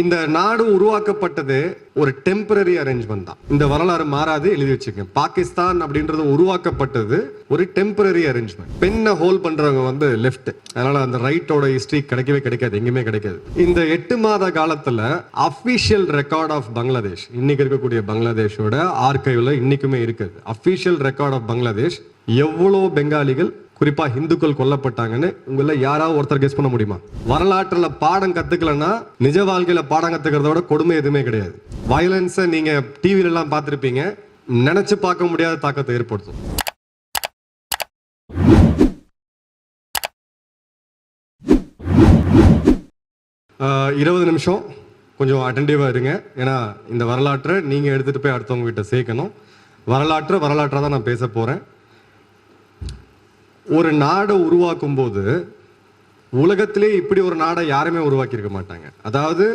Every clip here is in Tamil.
இந்த நாடு உருவாக்கப்பட்டது ஒரு டெம்பரரி அரேஞ்ச்மெண்ட் தான். இந்த வரலாறு மாறாது எழுதி வச்சுக்கோங்க. பாகிஸ்தான் அப்படின்றது உருவாக்கப்பட்டது ஒரு டெம்பரரி அரேஞ்ச்மெண்ட் பெண்ணை ஹோல் பண்றவங்க வந்து லெஃப்ட் அதனால அந்த ரைட்டோட ஹிஸ்டரி கிடைக்கவே கிடைக்காது எங்கேயுமே கிடைக்காது. இந்த எட்டு மாத காலத்துல அபிஷியல் ரெக்கார்ட் ஆஃப் பங்களாதேஷ் இன்னைக்கு இருக்கக்கூடிய பங்களாதேஷோட ஆர்கைவ்ல இன்னைக்குமே இருக்குது. அபிஷியல் ரெக்கார்ட் ஆஃப் பங்களாதேஷ் எவ்வளோ பெங்காலிகள் குறிப்பா இந்துக்கள் கொல்லப்பட்டாங்கன்னு உங்கள யாராவது ஒருத்தர் கெஸ் பண்ண முடியுமா? வரலாற்றுல பாடம் கத்துக்கலன்னா நிஜ வாழ்க்கையில பாடம் கத்துக்கிறத விட கொடுமை எதுவுமே கிடையாது. வயலன்ஸை நீங்க டிவில எல்லாம் நினச்சி நினைச்சு பார்க்க முடியாத தாக்கத்தை ஏற்படுத்தும். இருபது நிமிஷம். கொஞ்சம் அட்டன்டிவாக இருங்க. ஏன்னா இந்த வரலாற்றை நீங்கள் எடுத்துகிட்டு போய் அடுத்தவங்க கிட்ட சேர்க்கணும். வரலாற்றை வரலாற்றாக தான் நான் பேச போகிறேன் ஒரு நாடை உருவாக்கும் போது உலகத்திலே இப்படி ஒரு நாடை யாருமே உருவாக்கியிருக்க மாட்டாங்க. அதாவது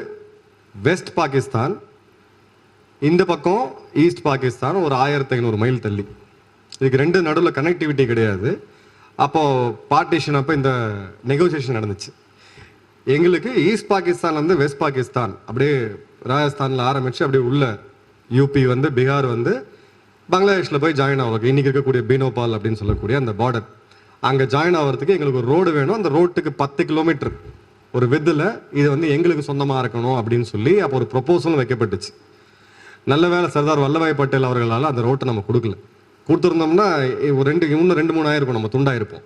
வெஸ்ட் பாகிஸ்தான் இந்த பக்கம் ஈஸ்ட் பாகிஸ்தான் ஒரு ஆயிரத்தி ஐநூறு மைல் தள்ளி. இதுக்கு ரெண்டு நடுவில் கனெக்டிவிட்டி கிடையாது. அப்போது பார்ட்டிஷன் அப்போ இந்த நெகோசியேஷன் நடந்துச்சு. எங்களுக்கு ஈஸ்ட் பாகிஸ்தான்லேருந்து வெஸ்ட் பாகிஸ்தான் அப்படியே ராஜஸ்தானில் ஆரம்பித்து அப்படியே உள்ள யூபி வந்து பீகார் வந்து பங்களாதேஷில் போய் ஜாயின் ஆகும். இன்றைக்கி இருக்கக்கூடிய பீனோபால் அப்படின்னு சொல்லக்கூடிய அந்த பார்டர் அங்கே ஜாயின் ஆகிறதுக்கு எங்களுக்கு ஒரு ரோடு வேணும். அந்த ரோட்டுக்கு பத்து கிலோமீட்டர் ஒரு விதில் இது வந்து எங்களுக்கு சொந்தமாக இருக்கணும் அப்படின்னு சொல்லி அப்போ ஒரு ப்ரொப்போசலும் வைக்கப்பட்டுச்சு. நல்ல வேளை சர்தார் வல்லபாய் பட்டேல் அவர்களால் அந்த ரோட்டை நம்ம கொடுக்கல. கொடுத்துருந்தோம்னா ஒரு ரெண்டு இன்னும் ரெண்டு மூணு ஆயிருக்கும். நம்ம துண்டாயிருப்போம்.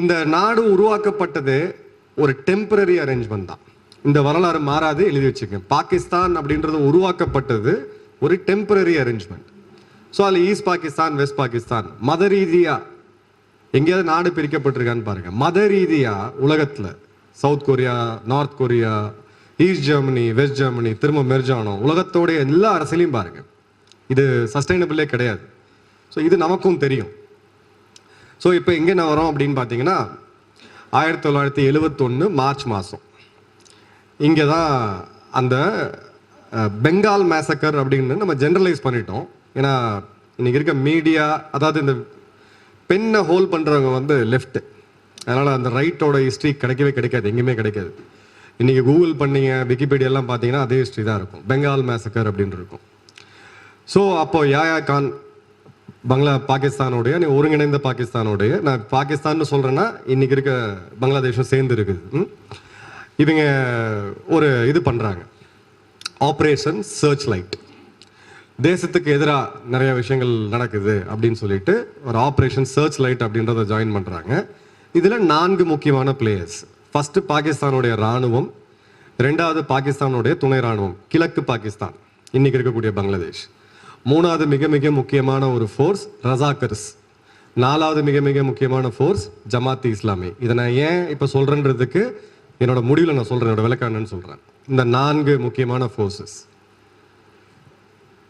இந்த நாடு உருவாக்கப்பட்டது ஒரு டெம்பரரி அரேஞ்ச்மெண்ட் தான். இந்த வரலாறு மாறாது எழுதி வச்சுக்கேன் பாகிஸ்தான் அப்படின்றது உருவாக்கப்பட்டது ஒரு டெம்பரரி அரேஞ்ச்மெண்ட் ஸோ அதில் ஈஸ்ட் பாகிஸ்தான் வெஸ்ட் பாகிஸ்தான் மத ரீதியாக எங்கேயாவது நாடு பிரிக்கப்பட்டிருக்கான்னு பாருங்க. மத ரீதியா உலகத்துல south Korea north Korea east Germany west Germany திரும்ப மெர்ஜானோ உலகத்தோடைய எல்லா அரசியலையும் பாருங்க. இது சஸ்டைனபிளே கிடையாது. ஸோ இது நமக்கும் தெரியும். ஸோ இப்போ எங்கே நான் வரோம் அப்படின்னு பார்த்தீங்கன்னா ஆயிரத்தி தொள்ளாயிரத்தி எழுவத்தொன்று மார்ச் மாதம் இங்கே தான் அந்த பெங்கால் மேசக்கர் அப்படின்னு நம்ம ஜென்ரலைஸ் பண்ணிட்டோம். ஏன்னா இன்னைக்கு இருக்க மீடியா அதாவது இந்த பெண்ணை ஹோல் பண்ணுறவங்க வந்து லெஃப்ட் அதனால் அந்த ரைட்டோட ஹிஸ்ட்ரி கிடைக்கவே கிடைக்காது எங்கேயுமே கிடைக்காது. இன்றைக்கி கூகுள் பண்ணீங்க விக்கிபீடியெல்லாம் பார்த்தீங்கன்னா அதே ஹிஸ்ட்ரி தான் இருக்கும். பெங்கால் மேசக்கர் அப்படின்னு இருக்கும். ஸோ அப்போது யாயா கான் பங்களா பாகிஸ்தானுடைய நீ ஒருங்கிணைந்த பாகிஸ்தானுடைய நான் பாகிஸ்தான்னு சொல்கிறேன்னா இன்றைக்கி இருக்க பங்களாதேஷும் சேர்ந்து இருக்குது. இவங்க ஒரு இது பண்ணுறாங்க ஆப்ரேஷன் சர்ச் லைட் தேசத்துக்கு எதிராக நிறைய விஷயங்கள் நடக்குது அப்படின்னு சொல்லிட்டு ஒரு ஆப்ரேஷன் சர்ச் லைட் அப்படின்றத ஜாயின் பண்ணுறாங்க இதில் நான்கு முக்கியமான பிளேயர்ஸ் ஃபஸ்ட்டு பாகிஸ்தானுடைய ராணுவம் ரெண்டாவது பாகிஸ்தானுடைய துணை ராணுவம் கிழக்கு பாகிஸ்தான். இன்னைக்கு இருக்கக்கூடிய பங்களாதேஷ். மூணாவது மிக மிக முக்கியமான ஒரு ஃபோர்ஸ் ரசாக்கர்ஸ் நாலாவது மிக மிக முக்கியமான ஃபோர்ஸ் ஜமாத் இஸ்லாமி இதை நான் ஏன் இப்போ சொல்கிறேன்றதுக்கு என்னோட முடிவில் நான் சொல்கிறேன் என்னோட விளக்கானன்னு சொல்கிறேன் இந்த நான்கு முக்கியமான ஃபோர்ஸஸ்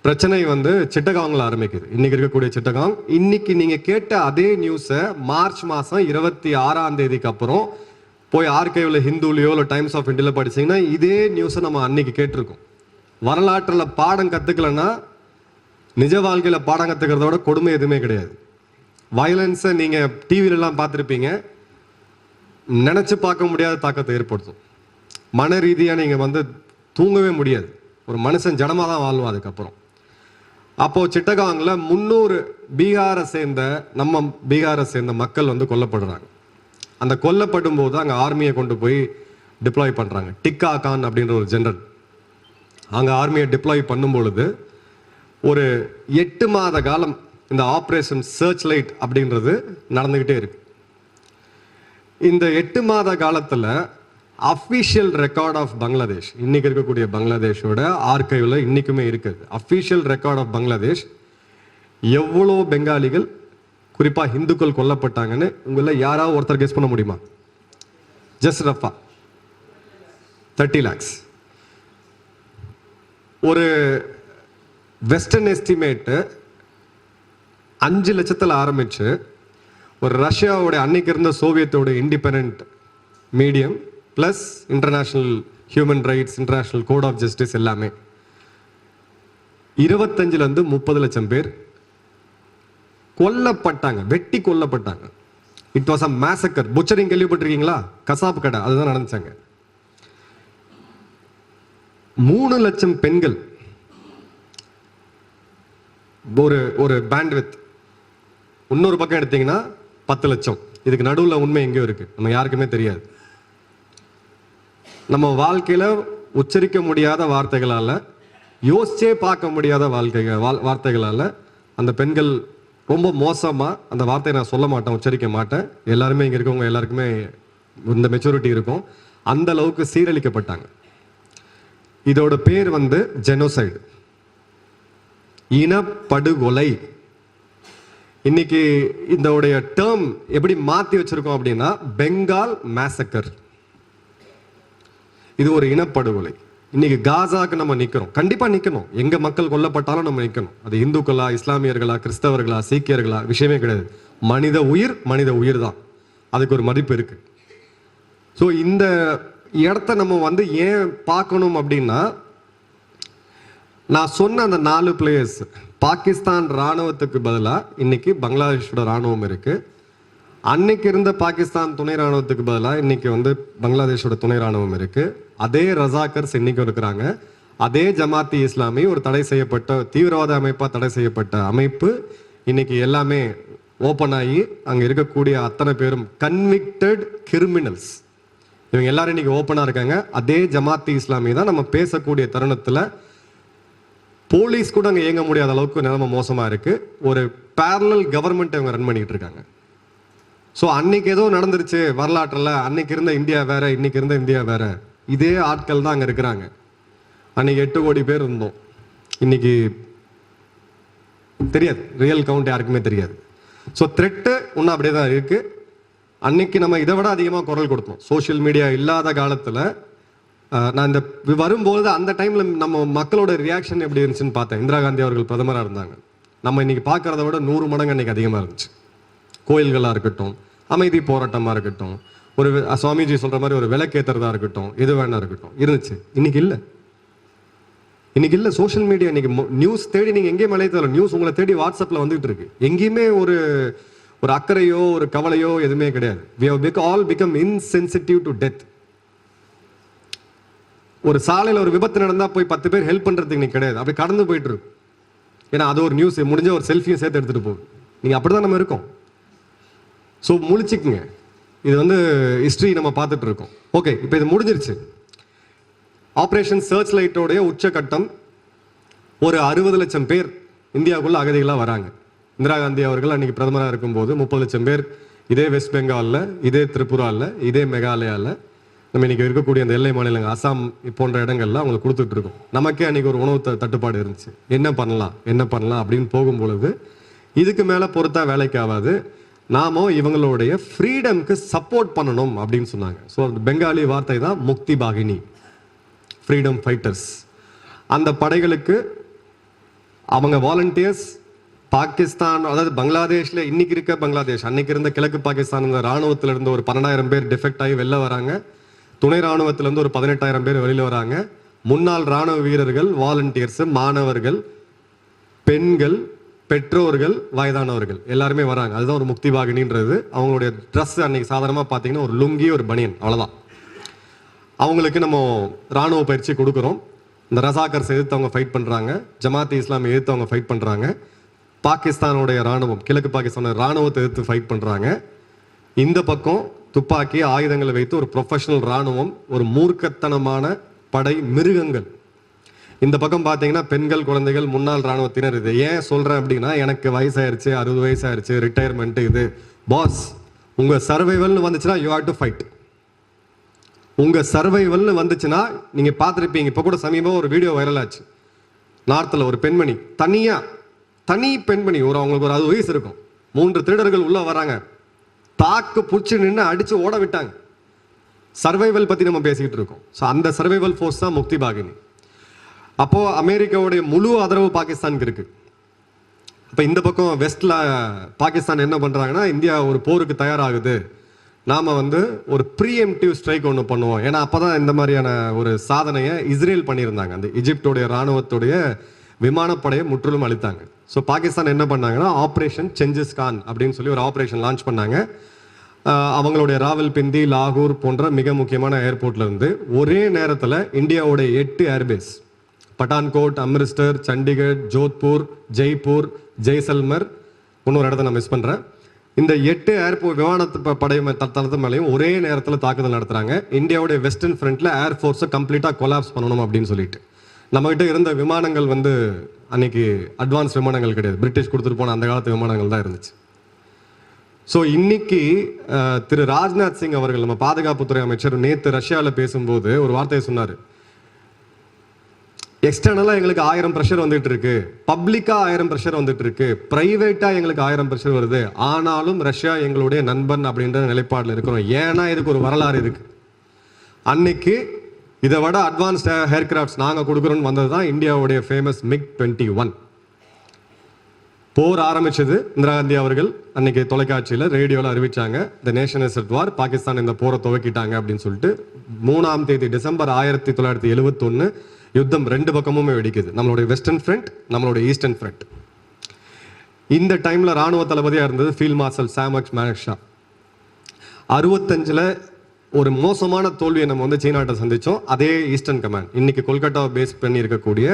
பிரச்சனை வந்து சிட்டகாங்ல ஆரம்பிக்குது. இன்னைக்கு இருக்கக்கூடிய சிட்டகாங். இன்னைக்கு நீங்க கேட்ட அதே நியூஸை மார்ச் மாசம் இருபத்தி ஆறாம் தேதிக்கு அப்புறம் போய் ஆர்கைவ்ல ஹிந்துலயோ இல்லை டைம்ஸ் ஆஃப் இந்தியாவில் படிச்சீங்கன்னா இதே நியூஸை நம்ம அன்னைக்கு கேட்டிருக்கோம். வரலாற்றில் பாடம் கற்றுக்கலன்னா நிஜ வாழ்க்கையில் பாடம் கற்றுக்கிறத விட கொடுமை எதுவுமே கிடையாது. வயலன்ஸை நீங்கள் டிவிலெலாம் பார்த்துருப்பீங்க. நினச்சி பார்க்க முடியாத தாக்கத்தை ஏற்படுத்தும். மன ரீதியாக நீங்கள் வந்து தூங்கவே முடியாது. ஒரு மனுஷன் ஜனமாக தான் வாழ்வான் அதுக்கப்புறம். அப்போது சிட்டகாங்கில் முந்நூறு பீகாரை சேர்ந்த நம்ம பீகாரை சேர்ந்த மக்கள் வந்து கொல்லப்படுறாங்க. அந்த கொல்லப்படும் போது அங்கே ஆர்மியை கொண்டு போய் டிப்ளாய் பண்ணுறாங்க டிக்கா கான் அப்படின்ற ஒரு ஜென்ரல் அங்கே ஆர்மியை டிப்ளாய் பண்ணும் பொழுது ஒரு எட்டு மாத காலம் இந்த ஆப்ரேஷன் சர்ச் லைட் அப்படின்றது நடந்துக்கிட்டே இருக்கு. இந்த எட்டு மாத காலத்தில் அஃபிஷியல் ரெக்கார்ட் ஆஃப் பங்களாதேஷ் இன்னைக்கு இருக்கக்கூடிய பங்களாதேஷோட ஆர்கைவ்ல இன்னைக்குமே இருக்குது அஃபிஷியல் ரெக்கார்ட் ஆஃப் பங்களாதேஷ் எவ்வளோ பெங்காலிகள் குறிப்பாக இந்துக்கள் கொல்லப்பட்டாங்கன்னு உங்களை யாராவது ஒருத்தர் கெஸ் பண்ண முடியுமா? ஜஸ்ட் ரஃபா தேர்ட்டி லேக்ஸ் ஒரு வெஸ்டர்ன் எஸ்டிமேட்டு அஞ்சு லட்சத்தில் ஆரம்பிச்சு ஒரு ரஷ்யாவோட அன்னைக்கு இருந்த சோவியத்தோட independent medium plus international human rights international court of justice எல்லாமே. இருபத்தஞ்சிலேருந்து முப்பது லட்சம் பேர் கொல்லப்பட்டாங்க வெட்டி கொல்லப்பட்டாங்க. It was a massacre butchering கேள்விப்பட்டிருக்கீங்களா? கசாப்பு கடை அதுதான் நடந்துச்சாங்க. மூணு லட்சம் பெண்கள் ஒரு ஒரு பேண்ட்வித் இன்னொரு பக்கம் எடுத்தீங்கன்னா பத்து லட்சம். இதுக்கு நடுவில் உண்மை எங்கேயோ இருக்கு. நம்ம யாருக்குமே தெரியாது. நம்ம வாழ்க்கையில் உச்சரிக்க முடியாத வார்த்தைகளால் யோசிச்சே பார்க்க முடியாத வாழ்க்கைகள் வா வார்த்தைகளால் அந்த பெண்கள் ரொம்ப மோசமாக அந்த வார்த்தையை நான் சொல்ல மாட்டேன் உச்சரிக்க மாட்டேன். எல்லாருமே இங்கே இருக்கவங்க எல்லாருக்குமே இந்த மெச்சூரிட்டி இருக்கும். அந்த அளவுக்கு சீரழிக்கப்பட்டாங்க. இதோட பேர் வந்து ஜெனோசைடு இனப்படுகொலை. இன்னைக்கு இதோடைய டேர்ம் எப்படி மாற்றி வச்சிருக்கோம் அப்படின்னா பெங்கால் மேசக்கர் இது ஒரு இனப்படுகொலை. இன்னைக்கு காசாக்கு நம்ம நிற்கிறோம் கண்டிப்பாக நிற்கணும் எங்கே மக்கள் கொல்லப்பட்டாலும் நம்ம நிற்கணும் அது இந்துக்களா இஸ்லாமியர்களா கிறிஸ்தவர்களா சீக்கியர்களா விஷயமே கிடையாது. மனித உயிர் மனித உயிர் தான். அதுக்கு ஒரு மதிப்பு இருக்கு. ஸோ இந்த இடத்த நம்ம வந்து ஏன் பார்க்கணும் அப்படின்னா நான் சொன்ன அந்த நாலு பிளேயர்ஸ் பாகிஸ்தான் ராணுவத்துக்கு பதிலாக இன்னைக்கு பங்களாதேஷோட ராணுவம் இருக்கு. அன்னைக்கு இருந்த பாகிஸ்தான் துணை ராணுவத்துக்கு பதிலாக இன்னைக்கு வந்து பங்களாதேஷோட துணை ராணுவம் இருக்குது அதே ரசாக்கர்ஸ் இன்னைக்கும் இருக்கிறாங்க அதே ஜமாத்தி இஸ்லாமி ஒரு தடை செய்யப்பட்ட தீவிரவாத அமைப்பாக தடை செய்யப்பட்ட அமைப்பு இன்னைக்கு எல்லாமே ஓப்பன் ஆகி அங்கே இருக்கக்கூடிய அத்தனை பேரும் கன்விக்டட் கிரிமினல்ஸ் இவங்க எல்லாரும் இன்னைக்கு ஓப்பனாக இருக்காங்க. அதே ஜமாத்தி இஸ்லாமி தான் நம்ம பேசக்கூடிய தருணத்தில் போலீஸ் கூட அங்கே இயங்க முடியாத அளவுக்கு நிலைமை மோசமாக இருக்குது ஒரு பேரலல் கவர்மெண்ட் இவங்க ரன் பண்ணிட்டு இருக்காங்க. ஸோ அன்னைக்கு ஏதோ நடந்துருச்சு வரலாற்றில். அன்னைக்கு இருந்த இந்தியா வேற இன்னைக்கு இருந்த இந்தியா வேற. இதே ஆட்கள் தான் அங்க இருக்கிறாங்க. அன்னைக்கு எட்டு கோடி பேர் இருந்தோம். இன்னைக்கு தெரியாது. ரியல் கவுண்ட் யாருக்குமே தெரியாது. ஸோ த்ரெட்டு இன்னும் அப்படியே தான் இருக்கு. அன்னைக்கு நம்ம இதை விட அதிகமாக குரல் கொடுத்தோம். சோஷியல் மீடியா இல்லாத காலத்தில் நான் இந்த வரும்போது அந்த டைம்ல நம்ம மக்களோட ரியாக்ஷன் எப்படி இருந்துச்சுன்னு பார்த்தேன். இந்திரா காந்தி அவர்கள் பிரதமராக இருந்தாங்க. நம்ம இன்னைக்கு பார்க்கறத விட நூறு மடங்கு அன்னைக்கு அதிகமாக இருந்துச்சு. கோயில்களாக இருக்கட்டும் அமைதி போராட்டமாக இருக்கட்டும் ஒரு சுவாமிஜி சொல்ற மாதிரி ஒரு விளக்கேத்துறதா இருக்கட்டும் எது வேணா இருக்கட்டும். இருந்துச்சு. இன்னைக்கு இல்லை. இன்னைக்கு இல்ல. சோஷியல் மீடியா இன்னைக்கு நியூஸ் தேடி நீங்க எங்கேயும் மலைய நியூஸ் உங்களை தேடி வாட்ஸ்அப்ல வந்துட்டு இருக்கு. எங்கேயுமே ஒரு ஒரு அக்கறையோ ஒரு கவலையோ எதுவுமே கிடையாது. We all become insensitive to death ஒரு சாலையில் ஒரு விபத்து நடந்தால் போய் பத்து பேர் ஹெல்ப் பண்ணுறதுக்கு இன்னைக்கு கிடையாது. அப்படி கடந்து போயிட்டு இருக்கு. ஏன்னா அது ஒரு நியூஸ் முடிஞ்ச ஒரு செல்ஃபியும் சேர்த்து எடுத்துகிட்டு போகும் நீங்கள் அப்படி அப்படிதான் நம்ம இருக்கோம். ஸோ முழிச்சுக்குங்க. இது வந்து ஹிஸ்ட்ரி நம்ம பார்த்துட்டு இருக்கோம் ஓகே இப்போ இது முடிஞ்சிருச்சு. ஆப்ரேஷன் சர்ச் லைட்டோடைய உச்சகட்டம் ஒரு அறுபது லட்சம் பேர் இந்தியாவுக்குள்ள அகதிகளாக வராங்க. இந்திரா காந்தி அவர்கள் அன்னைக்கு பிரதமராக இருக்கும்போது முப்பது லட்சம் பேர் இதே வெஸ்ட் பெங்காலில் இதே திரிபுராவில் இதே மெகாலயாவில் நம்ம இன்னைக்கு இருக்கக்கூடிய அந்த எல்லை மாநிலங்கள் அசாம் போன்ற இடங்கள்ல அவங்களுக்கு கொடுத்துட்டு இருக்கோம் நமக்கே அன்னைக்கு ஒரு உணவு த- தட்டுப்பாடு இருந்துச்சு. என்ன பண்ணலாம் என்ன பண்ணலாம் அப்படின்னு போகும் பொழுது இதுக்கு மேலே பொறுத்தா வேலைக்கு ஆகாது. நாமோ இவங்களுடைய ஃப்ரீடம்க்கு சப்போர்ட் பண்ணணும் அப்படின்னு சொன்னாங்க. ஸோ பெங்காலி வார்த்தை தான் முக்தி பாகினி ஃப்ரீடம் ஃபைட்டர்ஸ் அந்த படைகளுக்கு அவங்க வாலண்டியர்ஸ் பாகிஸ்தான் அதாவது பங்களாதேஷ்ல இன்னைக்கு இருக்க பங்களாதேஷ் அன்னைக்கு இருந்த கிழக்கு பாகிஸ்தான் இந்த ராணுவத்துல இருந்து ஒரு பன்னெண்டாயிரம் பேர் டிஃபெக்ட் ஆகி வெளில வராங்க. துணை ராணுவத்திலேருந்து ஒரு பதினெட்டாயிரம் பேர் வெளியில் வராங்க. முன்னாள் ராணுவ வீரர்கள் வாலண்டியர்ஸ் மாணவர்கள் பெண்கள் பெற்றோர்கள் வயதானவர்கள் எல்லாருமே வராங்க. அதுதான் ஒரு முக்தி பாகினின்றது அவங்களுடைய ட்ரெஸ் அன்னைக்கு சாதாரணமாக பார்த்தீங்கன்னா ஒரு லுங்கி ஒரு பனியன் அவ்வளோதான் அவங்களுக்கு நம்ம ராணுவ பயிற்சி கொடுக்குறோம். இந்த ரசாக்கர்ஸ் எதிர்த்து அவங்க ஃபைட் பண்ணுறாங்க ஜமாத் இஸ்லாமை எதிர்த்து அவங்க ஃபைட் பண்ணுறாங்க பாகிஸ்தானுடைய ராணுவம் கிழக்கு பாகிஸ்தானோட ராணுவத்தை எதிர்த்து ஃபைட் பண்ணுறாங்க இந்த பக்கம் துப்பாக்கி ஆயுதங்களை வைத்து ஒரு ப்ரொஃபஷனல் ராணுவம் ஒரு மூர்க்கத்தனமான படை மிருகங்கள் இந்த பக்கம் பார்த்தீங்கன்னா பெண்கள் குழந்தைகள் முன்னாள் ராணுவத்தினர் இது. ஏன் சொல்கிறேன் அப்படின்னா எனக்கு வயசாயிருச்சு அறுபது வயசாயிருச்சு ரிட்டையர்மெண்ட் இது. பாஸ் உங்கள் சர்வைவல்னு வந்துச்சுன்னா யூ ஹேவ் டு ஃபைட் உங்கள் சர்வைவல்னு வந்துச்சுன்னா நீங்கள் பார்த்துருப்பீங்க. இப்போ கூட சமீபம் ஒரு வீடியோ வைரல் ஆச்சு. நார்த்தில் ஒரு பெண்மணி தனியாக தனி பெண்மணி ஒரு அவங்களுக்கு ஒரு அது வயசு இருக்கும். மூன்று திருடர்கள் உள்ளே வராங்க. தாக்கு பிடிச்சி நின்று அடித்து ஓட விட்டாங்க. சர்வைவல் பற்றி நம்ம பேசிக்கிட்டு இருக்கோம். ஸோ அந்த சர்வைவல் ஃபோர்ஸ் தான் முக்தி பாகினி. அப்போ அமெரிக்காவுடைய முழு ஆதரவு பாகிஸ்தானுக்கு இருக்கு. இப்போ இந்த பக்கம் வெஸ்டில் பாகிஸ்தான் என்ன பண்ணுறாங்கன்னா இந்தியா ஒரு போருக்கு தயாராகுது. நாம் வந்து ஒரு ப்ரீஎம்டிவ் ஸ்ட்ரைக் ஒன்று பண்ணுவோம். ஏன்னா அப்பதான் இந்த மாதிரியான ஒரு சாதனையை இஸ்ரேல் பண்ணியிருந்தாங்க. அந்த இஜிப்டோடைய ராணுவத்துடைய விமானப்படையை முற்றிலும் அளித்தாங்க ஸோ பாகிஸ்தான் என்ன பண்ணாங்கன்னா ஆப்ரேஷன் செஞ்சிஸ் கான் அப்படின்னு சொல்லி ஒரு ஆப்ரேஷன் லான்ச் பண்ணாங்க. அவங்களுடைய ராவல்பிண்டி லாகூர் போன்ற மிக முக்கியமான ஏர்போர்ட்லேருந்து ஒரே நேரத்தில் இந்தியாவுடைய எட்டு ஏர்பேஸ் பட்டான்கோட் அம்ரிஸ்டர் சண்டிகர் ஜோத்பூர் ஜெய்ப்பூர் ஜெய்சல்மர். இன்னொரு இடத்த நான் மிஸ் பண்ணுறேன் இந்த எட்டு ஏர்போர்ட் விமானத்து ப- படை தளத்து மேலேயும் ஒரே நேரத்தில் தாக்குதல் நடத்துறாங்க. இந்தியாவுடைய வெஸ்டர்ன் ஃப்ரண்ட்டில் ஏர் ஃபோர்ஸை கம்ப்ளீட்டாக கொலாப்ஸ் பண்ணணும் அப்படின்னு சொல்லிட்டு. நம்மகிட்ட இருந்த விமானங்கள் வந்து அன்னைக்கு அட்வான்ஸ் விமானங்கள் கிடையாது. பிரிட்டிஷ் கொடுத்துட்டு போன அந்த காலத்து விமானங்கள் தான் இருந்துச்சு. ஸோ இன்னைக்கு திரு ராஜ்நாத் சிங் அவர்கள் நம்ம பாதுகாப்புத்துறை அமைச்சர் நேற்று ரஷ்யாவில் பேசும்போது ஒரு வார்த்தையை சொன்னார். எக்ஸ்டர்னலாக எங்களுக்கு ஆயிரம் ப்ரெஷர் வந்துட்டு இருக்கு பப்ளிக்காக ஆயிரம் ப்ரெஷர் வந்துட்டு இருக்கு ப்ரைவேட்டாக எங்களுக்கு ஆயிரம் ப்ரெஷர் வருது. ஆனாலும் ரஷ்யா எங்களுடைய நண்பன் அப்படின்ற நிலைப்பாடில் இருக்கிறோம். ஏன்னா இதுக்கு ஒரு வரலாறு இருக்கு அன்னைக்கு இதை விட அட்வான்ஸ்ட் ஏர்கிராஃப்ட்ஸ் நாங்கள் கொடுக்குறோன்னு வந்தது தான் இந்தியாவுடைய ஃபேமஸ் மிக் டுவெண்ட்டி ஒன் போர் ஆரம்பிச்சது இந்திரா காந்தி அவர்கள் அன்னைக்கு தொலைக்காட்சியில் ரேடியோவில் அறிவிச்சாங்க. The nation is at war Pakistan இந்த போரை துவக்கிட்டாங்க அப்படின்னு சொல்லிட்டு மூணாம் தேதி டிசம்பர் ஆயிரத்தி தொள்ளாயிரத்தி எழுபத்தொன்று யுத்தம் ரெண்டு பக்கமுமே வெடிக்குது. நம்மளுடைய வெஸ்டர்ன் ஃப்ரண்ட் நம்மளுடைய ஈஸ்டர்ன் ஃப்ரண்ட் இந்த டைமில் ராணுவ தளபதியாக இருந்தது ஃபீல்ட் மார்ஷல் சாமக்ஸ் மேனக்ஷா அறுபத்தஞ்சில் ஒரு மோசமான தோல்வியை நம்ம வந்து சீனாட்ட சந்தித்தோம் அதே ஈஸ்டர்ன் கமாண்ட் இன்னைக்கு கொல்கட்டாவை பேஸ் பண்ணி இருக்கக்கூடிய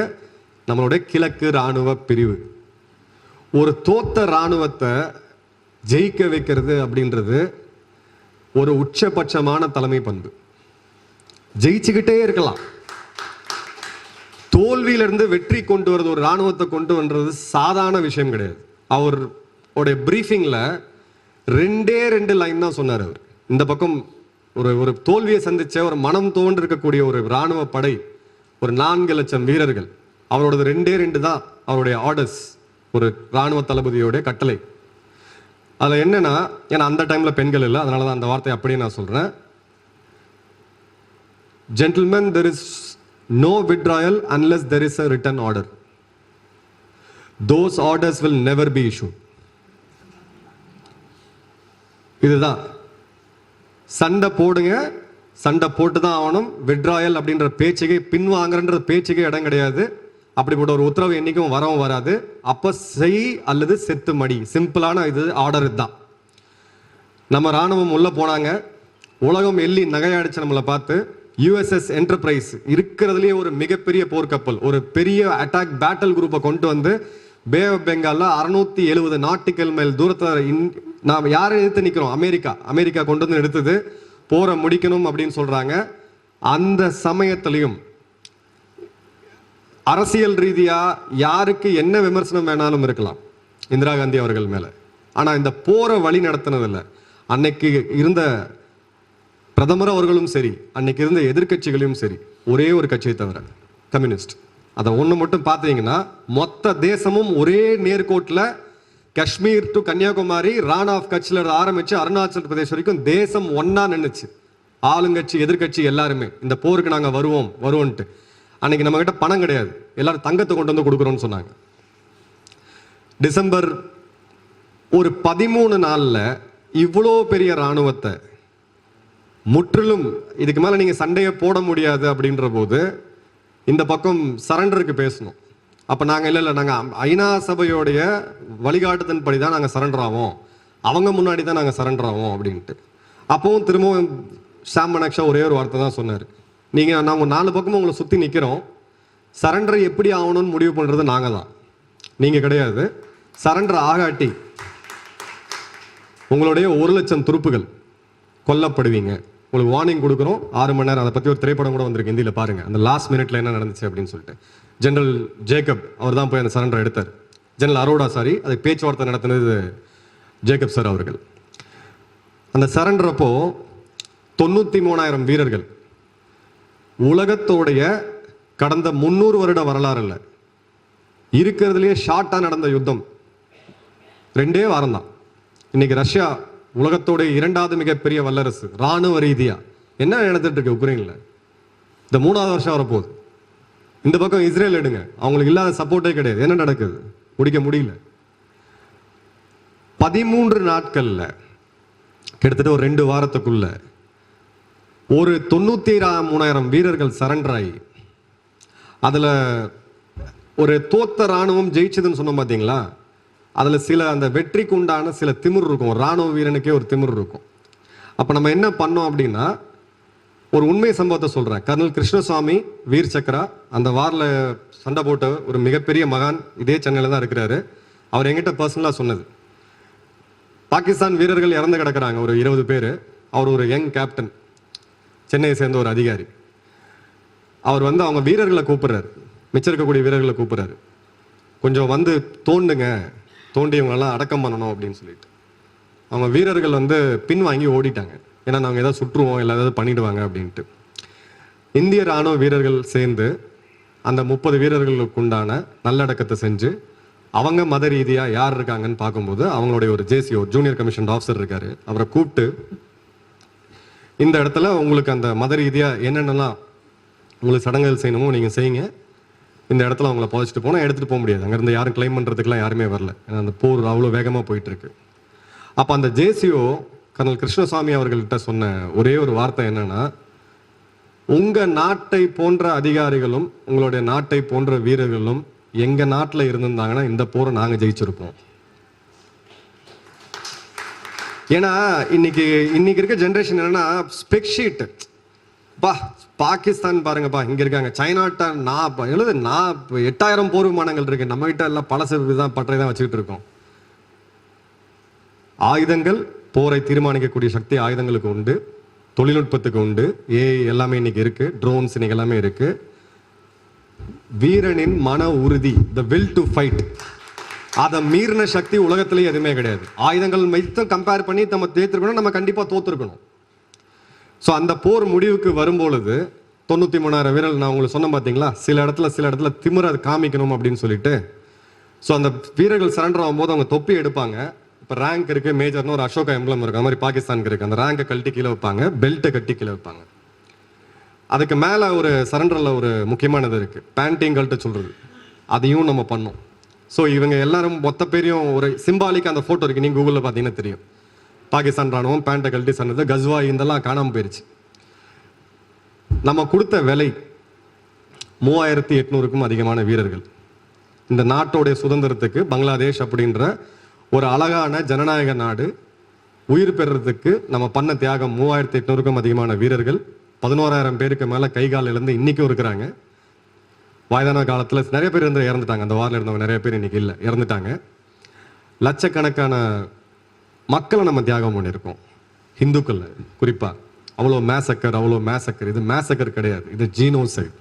நம்மளுடைய கிழக்கு ராணுவ பிரிவு. ஒரு தோத்த ராணுவத்தை ஜெயிக்க வைக்கிறது அப்படின்றது ஒரு உச்சபட்சமான தலைமை பண்பு. ஜெயிச்சுக்கிட்டே இருக்கலாம். தோல்வியிலிருந்து வெற்றி கொண்டு வரது ஒரு ராணுவத்தை கொண்டு வந்தது சாதாரண விஷயம் கிடையாது. அவர் உடைய ப்ரீஃபிங்கில் ரெண்டே ரெண்டு லைன் தான் சொன்னார் அவர். இந்த பக்கம் ஒரு ஒரு தோல்வியை சந்தித்த ஒரு மனம் தோன்று இருக்கக்கூடிய ஒரு ராணுவ படை ஒரு நான்கு லட்சம் வீரர்கள் அவரோடது ரெண்டே ரெண்டு தான் அவருடைய ஆர்டர்ஸ் ஒரு ராணுவ தளபதியோடைய கட்டளை. அதில் என்னென்னா ஏன்னா அந்த டைமில் பெண்கள் இல்லை அதனால தான் அந்த வார்த்தையை அப்படியே நான் சொல்கிறேன் gentleman there is no withdrawal unless there is a written order. Those orders will never be issued. இதுதான். சண்டை போடுங்க சண்டை போட்டு தான் ஆகணும். விட்ராயல் அப்படின்ற பேச்சுக்கே பின்வாங்குறன்ற பேச்சுக்கே இடம் கிடையாது. அப்படிப்பட்ட ஒரு உத்தரவு என்றைக்கும் வரவும் வராது. அப்போ செய் அல்லது செத்து மடி சிம்பிளான இது ஆர்டர் இதுதான். நம்ம ராணுவம் உள்ளே போனாங்க. உலகம் எள்ளி நகையாடிச்சு நம்மளை பார்த்து. யுஎஸ்எஸ் என்டர்பிரைஸ் இருக்கிறதுலேயே ஒரு மிகப்பெரிய போர்க்கப்பல் ஒரு பெரிய அட்டாக் பேட்டல் குரூப்பை கொண்டு வந்து பே ஆஃப் பெங்காலில் அறுநூத்தி எழுபது நாட்டுக்கள் மேல் தூரத்தில் இன் நாம் யாரை எடுத்து நிற்கிறோம் அமெரிக்கா. அமெரிக்கா கொண்டு வந்து எடுத்தது போரை முடிக்கணும் அப்படின்னு சொல்கிறாங்க அந்த சமயத்திலையும் அரசியல் ரீதியாக யாருக்கு என்ன விமர்சனம் வேணாலும் இருக்கலாம். இந்திரா காந்தி அவர்கள் மேலே. ஆனால் இந்த போரை வழி நடத்தினதில்லை. அன்னைக்கு இருந்த பிரதமர் அவர்களும் சரி அன்னைக்கு இருந்த எதிர்க்கட்சிகளையும் சரி ஒரே ஒரு கட்சியை தவிர கம்யூனிஸ்ட். அதை ஒன்று மட்டும் பார்த்தீங்கன்னா மொத்த தேசமும் ஒரே நேர்கோட்டில் காஷ்மீர் டு கன்னியாகுமரி ரான் ஆஃப் கட்சியில் ஆரம்பித்து அருணாச்சல் பிரதேஷ் வரைக்கும் தேசம் ஒன்றா நின்றுச்சு ஆளுங்கட்சி எதிர்க்கட்சி எல்லாருமே இந்த போருக்கு நாங்கள் வருவோம் வருவோன்ட்டு. அன்னைக்கு நம்ம கிட்ட பணம் கிடையாது. எல்லாரும் தங்கத்தை கொண்டு வந்து கொடுக்குறோம்னு சொன்னாங்க. டிசம்பர் ஒரு பதிமூணு நாளில் இவ்வளோ பெரிய ராணுவத்தை முற்றிலும் இதுக்கு மேலே நீங்கள் சண்டையை போட முடியாது அப்படின்ற போது இந்த பக்கம் சரண்டருக்கு பேசணும். அப்போ நாங்கள் இல்லை இல்லை நாங்கள் ஐநா சபையோடைய வழிகாட்டுதன்படி தான் நாங்கள் சரண்டர் ஆவோம். அவங்க முன்னாடி தான் நாங்கள் சரண்டர் ஆவோம் அப்படின்ட்டு. அப்பவும் திரும்பவும் ஷாம் மனக்ஷா ஒரே ஒரு வார்த்தை தான் சொன்னார். நீங்கள் நாங்கள் நாலு பக்கமும் உங்களை சுற்றி நிற்கிறோம் சரண்டர் எப்படி ஆகணும்னு முடிவு பண்ணுறது நாங்கள் தான். நீங்கள் கிடையாது. சரண்டர் ஆகாட்டி உங்களுடைய ஒரு லட்சம் துருப்புகள். கொல்லப்படுவீங்க. உங்களுக்கு வார்னிங் கொடுக்குறோம் ஆறு மணி நேரம் அதை பற்றி ஒரு திரைப்படம் கூட வந்திருக்கு ஹிந்தியில் பாருங்க. அந்த லாஸ்ட் மினிட்ல என்ன நடந்துச்சு அப்படின்னு சொல்லிட்டு. ஜெனரல் ஜேக்கப் அவர் தான் போய் அந்த சரண்டர் எடுத்தார். ஜெனரல் அரோடா சாரி அது பேச்சுவார்த்தை நடத்தினது ஜேக்கப் சார் அவர்கள். அந்த சரண்டரப்போ தொண்ணூற்றி மூணாயிரம் வீரர்கள். உலகத்தோடைய கடந்த முந்நூறு வருட வரலாறு இல்லை. இருக்கிறதுலேயே ஷார்ட்டாக நடந்த யுத்தம். ரெண்டே வாரம் தான் இன்னைக்கு ரஷ்யா உலகத்தோடைய இரண்டாவது மிகப்பெரிய வல்லரசு ராணுவ ரீதியா. என்ன நடந்துட்டு இருக்கு உக்ரைன்ல? இந்த மூணாவது வருஷம் வரப்போகுது. இந்த பக்கம் இஸ்ரேல் எடுங்க. அவங்களுக்கு இல்லாத சப்போர்ட்டே கிடையாது. என்ன நடக்குது? முடிக்க முடியல. பதிமூன்று நாட்கள்ல கிட்டத்தட்ட ஒரு ரெண்டு வாரத்துக்குள்ள ஒரு தொண்ணூத்தி மூணாயிரம் வீரர்கள் சரண்டர் ஆகி அதுல ஒரு தோத்த ராணுவம் ஜெயிச்சதுன்னு சொன்னோம் பாத்தீங்களா? அதில் சில அந்த வெற்றிக்கு உண்டான சில திமிர் இருக்கும். ராணுவ வீரனுக்கே ஒரு திமிர் இருக்கும். அப்போ நம்ம என்ன பண்ணோம் அப்படின்னா ஒரு உண்மை சம்பவத்தை சொல்கிறேன் கர்னல் கிருஷ்ணசுவாமி வீர் சக்கரா அந்த வாரில் சண்டை போட்ட ஒரு மிகப்பெரிய மகான் இதே சென்னையில் தான் இருக்கிறாரு. அவர் என்கிட்ட பர்சனலாக சொன்னது. பாகிஸ்தான் வீரர்கள் இறந்து கிடக்கிறாங்க ஒரு இருபது பேர். அவர் ஒரு யங் கேப்டன் சென்னையை சேர்ந்த ஒரு அதிகாரி. அவர் வந்து அவங்க வீரர்களை கூப்பிடுறாரு. மிச்சம் இருக்கக்கூடிய வீரர்களை கூப்பிடுறாரு. கொஞ்சம் வந்து தோண்டுங்க தோண்டி இவங்களெல்லாம் அடக்கம் பண்ணணும் அப்படின்னு சொல்லிட்டு. அவங்க வீரர்கள் வந்து பின் வாங்கி ஓடிட்டாங்க. ஏன்னா நாங்கள் ஏதாவது சுற்றுவோம் இல்லை ஏதாவது பண்ணிடுவாங்க அப்படின்ட்டு. இந்திய ராணுவ வீரர்கள் சேர்ந்து அந்த முப்பது வீரர்களுக்கு உண்டான நல்லடக்கத்தை செஞ்சு அவங்க மத ரீதியாக யார் இருக்காங்கன்னு பார்க்கும்போது அவங்களுடைய ஒரு ஜேசிஓ ஜூனியர் கமிஷன் ஆஃபீஸர் இருக்காரு. அவரை கூப்பிட்டு இந்த இடத்துல உங்களுக்கு அந்த மத ரீதியாக என்னென்னலாம் உங்களுக்கு சடங்குகள் செய்யணுமோ நீங்கள் செய்யுங்க. இந்த இடத்துல அவங்கள புதைச்சிட்டு போனால் எடுத்துகிட்டு போக முடியாது. அங்கேருந்து யாரும் கிளைம் பண்ணுறதுக்குலாம் யாருமே வரல. ஏன்னா அந்த போர் அவ்வளோ வேகமாக போயிட்டுருக்கு. அப்போ அந்த ஜேசிஓ கர்னல் கிருஷ்ணசாமி அவர்கள்ட்ட சொன்ன ஒரே ஒரு வார்த்தை என்னென்னா உங்கள் நாட்டை போன்ற அதிகாரிகளும் உங்களுடைய நாட்டை போன்ற வீரர்களும் எங்கள் நாட்டில் இருந்திருந்தாங்கன்னா இந்த போரை நாங்கள் ஜெயிச்சிருப்போம். ஏன்னா இன்னைக்கு இன்னைக்கு இருக்க ஜென்ரேஷன் என்னன்னா ஸ்பெக்ஷீட் பா பாகிஸ்தான் பாருங்கப்பா இங்க இருக்காங்க. சைனாட்ட நான் எழுது நான் எட்டாயிரம் போர் விமானங்கள் இருக்கு. நம்ம கிட்ட எல்லாம் பழசு தான் பற்றை தான் வச்சுக்கிட்டு இருக்கோம். ஆயுதங்கள் போரை தீர்மானிக்கக்கூடிய சக்தி ஆயுதங்களுக்கு உண்டு. தொழில்நுட்பத்துக்கு உண்டு. ஏஐ எல்லாமே இன்னைக்கு இருக்கு. ட்ரோன்ஸ் இன்னைக்கு எல்லாமே இருக்கு. வீரனின் மன உறுதி த வில் டு ஃபைட் அதை மீறின சக்தி உலகத்திலேயே எதுவுமே கிடையாது. ஆயுதங்கள் மைத்தம் கம்பேர் பண்ணி நம்ம தேர்த்திருக்கணும் நம்ம கண்டிப்பாக தோத்துருக்கணும். ஸோ அந்த போர் முடிவுக்கு வரும்பொழுது தொண்ணூற்றி மூணாயிரம் வீரர்கள் நான் உங்களுக்கு சொன்னேன் பார்த்தீங்களா சில இடத்துல சில இடத்துல திமிர அதை காமிக்கணும் அப்படின்னு சொல்லிட்டு. ஸோ அந்த வீரர்கள் சரண்டர் ஆகும்போது அவங்க தொப்பி எடுப்பாங்க. இப்போ ரேங்க் இருக்குது மேஜர்னு ஒரு அசோகா எம்ப்ளம் இருக்கு அது மாதிரி பாகிஸ்தானுக்கு இருக்குது அந்த ரேங்கை கழட்டி கீழே வைப்பாங்க பெல்ட்டை கட்டி கீழே வைப்பாங்க. அதுக்கு மேலே ஒரு சரண்டரில் ஒரு முக்கியமானது இருக்குது பேண்டிங் கழட்ட சொல்கிறது அதையும் நம்ம பண்ணோம். ஸோ இவங்க எல்லாரும் மொத்த பேரையும் ஒரு சிம்பாலிக் அந்த ஃபோட்டோ இருக்குது நீங்கள் கூகுளில் பார்த்தீங்கன்னா தெரியும். பாகிஸ்தான் ராணுவம் பேண்ட்டை கழட்டி சொன்னது கஸ்வா இதெல்லாம் காணாமல் போயிருச்சு. நம்ம கொடுத்த விலை மூவாயிரத்தி எட்நூறுக்கும் அதிகமான வீரர்கள். இந்த நாட்டோடைய சுதந்திரத்துக்கு பங்களாதேஷ் அப்படின்ற ஒரு அழகான ஜனநாயக நாடு உயிர் பெறுறதுக்கு நம்ம பண்ண தியாகம் மூவாயிரத்தி எட்நூறுக்கும் அதிகமான வீரர்கள். பதினோராயிரம் பேருக்கு மேலே கை கால் இழந்து இன்னைக்கும் இருக்கிறாங்க. வயதான காலத்தில் நிறைய பேர் இருந்து இறந்துட்டாங்க. அந்த வாரில் இருந்தவங்க நிறைய பேர் இன்னைக்கு இல்லை இறந்துட்டாங்க. லட்சக்கணக்கான மக்களை நம்ம தியாகம் பண்ணியிருக்கோம். ஹிந்துக்கள் குறிப்பாக அவ்வளோ மேசக்கர் அவ்வளோ மேசக்கர் இது மேசக்கர் கிடையாது. இது ஜீனோசைட்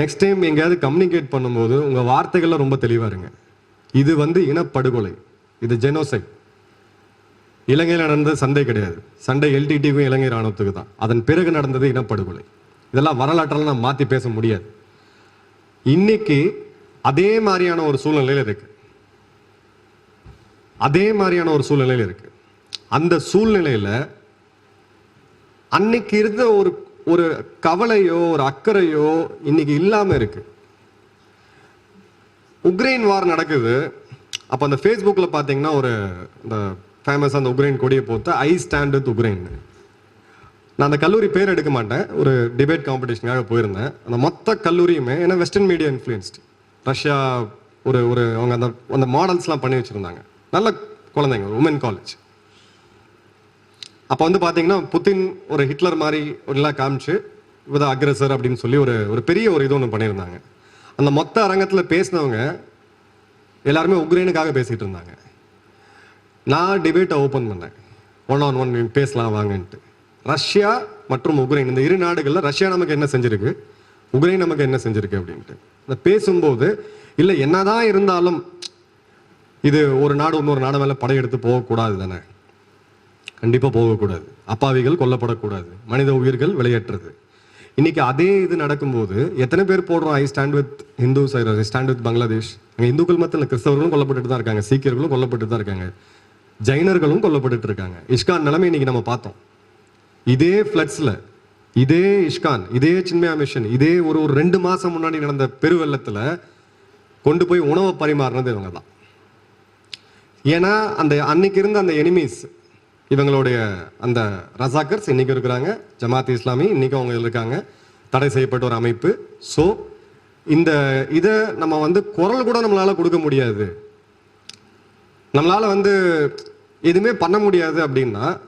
நெக்ஸ்ட் டைம் எங்கேயாவது கம்யூனிகேட் பண்ணும்போது உங்கள் வார்த்தைகளில் ரொம்ப தெளிவாக இருங்க. இது வந்து இனப்படுகொலை. இது ஜெனோசைட் இலங்கையில் நடந்தது சண்டை கிடையாது. சண்டை எல்டிடிக்கும் இலங்கை இராணுவத்துக்கு தான். அதன் பிறகு நடந்தது இனப்படுகொலை. இதெல்லாம் வரலாற்றெல்லாம் நம்ம மாற்றி பேச முடியாது. இன்னைக்கு அதே மாதிரியான ஒரு சூழ்நிலையில் இருக்குது அதே மாதிரியான ஒரு சூழ்நிலையில் இருக்கு. அந்த சூழ்நிலையில அன்னைக்கு இருந்த ஒரு ஒரு கவலையோ ஒரு அக்கறையோ இன்னைக்கு இல்லாம இருக்கு. உக்ரைன் வார் நடக்குது. அப்போ அந்த ஃபேஸ்புக்கில் பார்த்தீங்கன்னா ஒரு இந்த ஃபேமஸ் அந்த உக்ரைன் கொடியை போட்டு ஐ ஸ்டாண்ட் வித் உக்ரைன் நான் அந்த கல்லூரி பேர் எடுக்க மாட்டேன். ஒரு டிபேட் காம்படிஷனுக்காக போயிருந்தேன். அந்த மொத்த கல்லூரியுமே ஏன்னா வெஸ்டர்ன் மீடியா இன்ஃப்ளூயன்ஸ்டு ரஷ்யா ஒரு ஒரு அவங்க அந்த அந்த மாடல்ஸ்லாம் பண்ணி வச்சுருந்தாங்க. நல்ல குழந்தைங்க உமன் காலேஜ் அப்போ வந்து பார்த்தீங்கன்னா புத்தின் ஒரு ஹிட்லர் மாதிரி எல்லாம் காமிச்சு வித அக்ரஸர் அப்படின்னு சொல்லி ஒரு ஒரு பெரிய ஒரு இது ஒன்று பண்ணியிருந்தாங்க. அந்த மொத்த அரங்கத்தில் பேசினவங்க எல்லாருமே உக்ரைனுக்காக பேசிகிட்டு இருந்தாங்க. நான் டிபேட்டை ஓப்பன் பண்ணேன். ஒன் ஆன் ஒன் பேசலாம் வாங்கன்ட்டு. ரஷ்யா மற்றும் உக்ரைன் இந்த இரு நாடுகளில் ரஷ்யா நமக்கு என்ன செஞ்சிருக்கு? உக்ரைன் நமக்கு என்ன செஞ்சிருக்கு அப்படின்ட்டு. இந்த பேசும்போது இல்லை என்னதான் இருந்தாலும் இது ஒரு நாடு இன்னொரு நாடு மேலே படையெடுத்து போகக்கூடாது தானே? கண்டிப்பாக போகக்கூடாது. அப்பாவிகள் கொல்லப்படக்கூடாது. மனித உயிர்கள் விளையாட்டுறது இன்னைக்கு அதே இது நடக்கும்போது எத்தனை பேர் போடுறோம் I stand with Hindus I stand with Bangladesh அங்கே இந்துக்கள் மத்தியில் கிறிஸ்தவர்களும் கொல்லப்பட்டு தான் இருக்காங்க. சீக்கியர்களும் கொல்லப்பட்டு தான் இருக்காங்க. ஜைனர்களும் கொல்லப்பட்டு இருக்காங்க. இஷ்கான் நிலைமை இன்னைக்கு நம்ம பார்த்தோம். இதே ஃப்ளட்ஸில் இதே இஷ்கான் இதே சின்மயா மிஷன் இதே ஒரு ஒரு ரெண்டு மாதம் முன்னாடி நடந்த பெருவெள்ளத்தில் கொண்டு போய் உணவை பரிமாறினது இவங்க தான் ஏன்னா அந்த அன்னைக்கு இருந்த அந்த எனிமீஸ் இவங்களுடைய அந்த ரசாக்கர்ஸ் இன்னைக்கு இருக்கிறாங்க. ஜமாத் இஸ்லாமி இன்னைக்கு அவங்க இருக்காங்க. தடை செய்யப்பட்ட ஒரு அமைப்பு. ஸோ இந்த இதை நம்ம வந்து குரல் கூட நம்மளால கொடுக்க முடியாது. நம்மளால வந்து எதுவுமே பண்ண முடியாது அப்படின்னா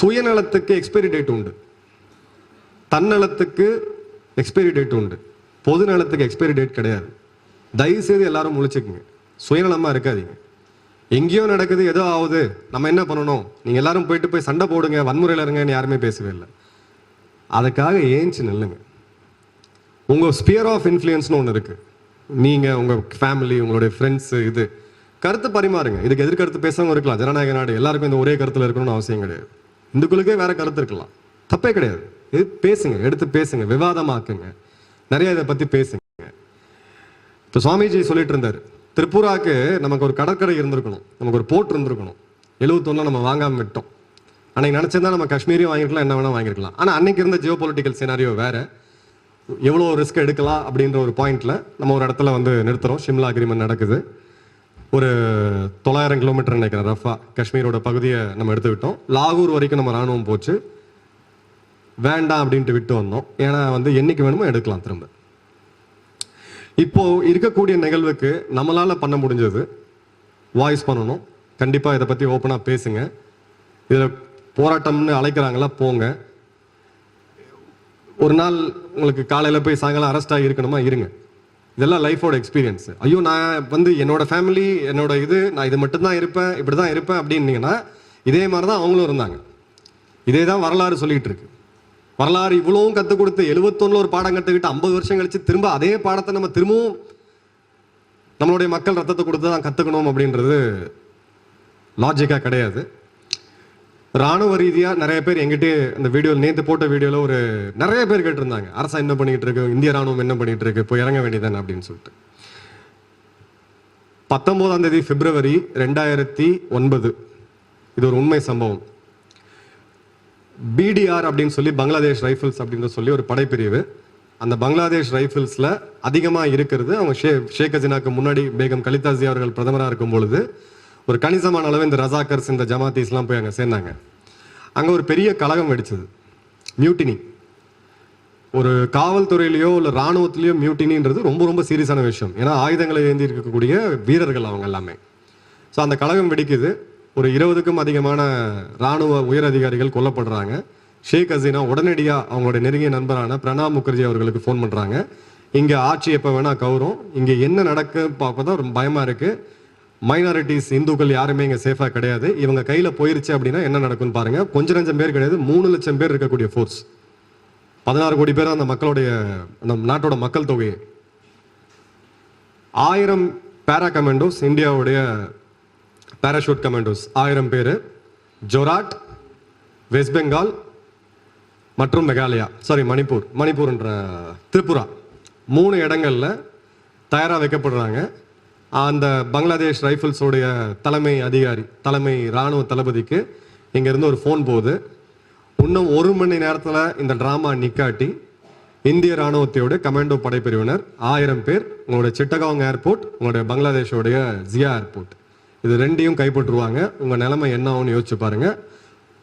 சுயநலத்துக்கு எக்ஸ்பைரி டேட் உண்டு. தன்னலத்துக்கு எக்ஸ்பைரி டேட் உண்டு. பொது நலத்துக்கு எக்ஸ்பைரி டேட் கிடையாது. தயவு செய்து எல்லாரும் முழிச்சுக்குங்க. சுயநலமா இருக்காதீங்க. எங்கேயோ நடக்குது ஏதோ ஆகுது. நம்ம என்ன பண்ணணும்? நீங்கள் எல்லாரும் போயிட்டு போய் சண்டை போடுங்க வன்முறையில் இருங்கன்னு யாருமே பேசவே இல்லை. அதுக்காக ஏஞ்சி நில்லுங்க. உங்கள் ஸ்பியர் ஆஃப் இன்ஃப்ளூயன்ஸ்னு ஒன்று இருக்குது நீங்கள் உங்கள் ஃபேமிலி உங்களுடைய ஃப்ரெண்ட்ஸு இது. கருத்து பரிமாறுங்க. இதுக்கு எதிர்கருத்து பேசவும் இருக்கலாம். ஜனநாயக நாடு எல்லாருக்கும் இந்த ஒரே கருத்தில் இருக்கணும்னு அவசியம் கிடையாது. இந்துக்களுக்கே வேறு கருத்து இருக்கலாம். தப்பே கிடையாது. இது பேசுங்க எடுத்து பேசுங்க விவாதமாக்குங்க. நிறைய இதை பற்றி பேசுங்க. இப்போ சுவாமிஜி சொல்லிட்டு இருந்தார். திரிபுராக்கு நமக்கு ஒரு கடற்கரை இருந்திருக்கணும். நமக்கு ஒரு போர்ட் இருந்திருக்கணும். எழுபத்தொன்னுல நம்ம வாங்காமல் விட்டோம். அன்னைக்கு நினச்சிருந்தா நம்ம காஷ்மீரையும் வாங்கிருக்கலாம் என்ன வேணால் வாங்கிருக்கலாம். ஆனால் அன்னைக்கு இருந்த ஜியோ பொலிட்டிக்கல் சினாரியோ வேறு. எவ்வளோ ரிஸ்க் எடுக்கலாம் அப்படின்ற ஒரு பாயிண்டில் நம்ம ஒரு இடத்துல வந்து நிறுத்துகிறோம் ஷிம்லா அக்ரிமெண்ட் நடக்குது. ஒரு தொள்ளாயிரம் கிலோமீட்டர் நினைக்கிறேன் ரஃபா. காஷ்மீரோட பகுதியை நம்ம எடுத்து விட்டோம். லாகூர் வரைக்கும் நம்ம ராணுவம் போச்சு. வேண்டாம் அப்படின்ட்டு விட்டு வந்தோம். ஏன்னா வந்து என்னைக்கு வேணுமோ எடுக்கலாம் திரும்ப. இப்போ இருக்கக்கூடிய நிகழ்வுக்கு நம்மளால பண்ண முடிஞ்சது. வாய்ஸ் பண்ணணும். கண்டிப்பாக இதை பற்றி ஓப்பனாக பேசுங்க. இதில் போராட்டம்னு அழைக்கிறாங்களா போங்க. ஒரு நாள் உங்களுக்கு காலையில் போய் சாயங்காலம் அரெஸ்டாக இருக்கணுமா இருங்க. இதெல்லாம் லைஃபோட எக்ஸ்பீரியன்ஸ் ஐயோ நான் வந்து என்னோட ஃபேமிலி என்னோட இது நான் இது மட்டும்தான் இருப்பேன் இப்படி தான் இருப்பேன் அப்படின்னீங்கன்னா இதே மாதிரி தான் அவங்களும் இருந்தாங்க. இதே தான் வரலாறு சொல்லிகிட்டு இருக்கு. வரலாறு இவ்வளவும் கற்றுக் கொடுத்து எழுபத்தொன்னு ஒரு பாடம் கற்றுக்கிட்டு ஐம்பது வருஷம் கழிச்சு திரும்ப அதே பாடத்தை நம்ம திரும்பவும் நம்மளுடைய மக்கள் ரத்தத்தை கொடுத்து தான் கற்றுக்கணும் அப்படின்றது லாஜிக்காக கிடையாது. ராணுவ ரீதியாக நிறைய பேர் எங்கிட்டே அந்த வீடியோவில் நேற்று போட்ட வீடியோவில் ஒரு நிறைய பேர் கேட்டிருந்தாங்க. அரசா என்ன பண்ணிகிட்டு இருக்கு? இந்திய ராணுவம் என்ன பண்ணிகிட்டு இருக்கு? போய் இறங்க வேண்டியதானே அப்படின்னு சொல்லிட்டு. பத்தொம்போதாம் தேதி பிப்ரவரி ரெண்டாயிரத்தி ஒன்பது. இது ஒரு உண்மை சம்பவம். பிடிஆர் அப்படின்னு சொல்லி பங்களாதேஷ் ரைஃபிள்ஸ் அப்படின்னு சொல்லி ஒரு படைப்பிரிவு. அந்த பங்களாதேஷ் ரைஃபிள்ஸில் அதிகமாக இருக்கிறது அவங்க ஷே ஷேக் ஹசீனாக்கு முன்னாடி பேகம் கலிதாசி அவர்கள் பிரதமராக இருக்கும் பொழுது ஒரு கணிசமான அளவு இந்த ரசாக்கர்ஸ் இந்த ஜமாத்தீஸ்லாம் போய் அங்கே சேர்ந்தாங்க. அங்கே ஒரு பெரிய கலகம் வெடிச்சது. மியூட்டினி ஒரு காவல்துறையிலையோ இல்லை இராணுவத்திலையோ மியூட்டினின்றது ரொம்ப ரொம்ப சீரியஸான விஷயம். ஏன்னா ஆயுதங்களை ஏந்தி இருக்கக்கூடிய வீரர்கள் அவங்க எல்லாமே. ஸோ அந்த கழகம் வெடிக்குது. ஒரு இருபதுக்கும் அதிகமான ராணுவ உயர் அதிகாரிகள் கொல்லப்படுறாங்க. ஷேக் ஹசீனா உடனடியாக அவங்களுடைய நெருங்கிய நண்பரான பிரணாப் முகர்ஜி அவர்களுக்கு ஃபோன் பண்ணுறாங்க இங்கே ஆட்சி எப்போ வேணால் கவுரும். இங்கே என்ன நடக்கு பார்ப்பதா ரொம்ப பயமாக இருக்குது மைனாரிட்டிஸ் இந்துக்கள் யாருமே இங்கே சேஃபாக கிடையாது. இவங்க கையில் போயிருச்சு அப்படின்னா என்ன நடக்கும்னு பாருங்கள் கொஞ்ச லட்சம் பேர் கிடையாது மூணு லட்சம் பேர் இருக்கக்கூடிய ஃபோர்ஸ் பதினாறு கோடி பேர் அந்த மக்களுடைய நம் நாட்டோட மக்கள் தொகை ஆயிரம் பேரா கமாண்டோஸ் இந்தியாவுடைய பேராஷூட் கமாண்டோஸ் ஆயிரம் பேர். ஜொராட் வெஸ்ட் பெங்கால் மற்றும் மெகாலயா சாரி மணிப்பூர் மணிப்பூர்ன்ற திரிபுரா. மூணு இடங்களில் தயாராக வைக்கப்படுறாங்க. அந்த பங்களாதேஷ் ரைஃபிள்ஸோடைய தலைமை அதிகாரி தலைமை ராணுவ தளபதிக்கு இங்கேருந்து ஒரு ஃபோன் போகுது. இன்னும் ஒரு மணி நேரத்தில் இந்த ட்ராமா நிக்காட்டி இந்திய இராணுவத்தையோட கமாண்டோ படைப்பிரிவினர் ஆயிரம் பேர். உங்களுடைய சிட்டகாங் ஏர்போர்ட் உங்களுடைய பங்களாதேஷோடைய ஜியா ஏர்போர்ட் இது ரெண்டையும் கைப்பற்றுவாங்க. உங்க நிலைமை என்ன ஆகும்னு யோசிச்சு பாருங்க.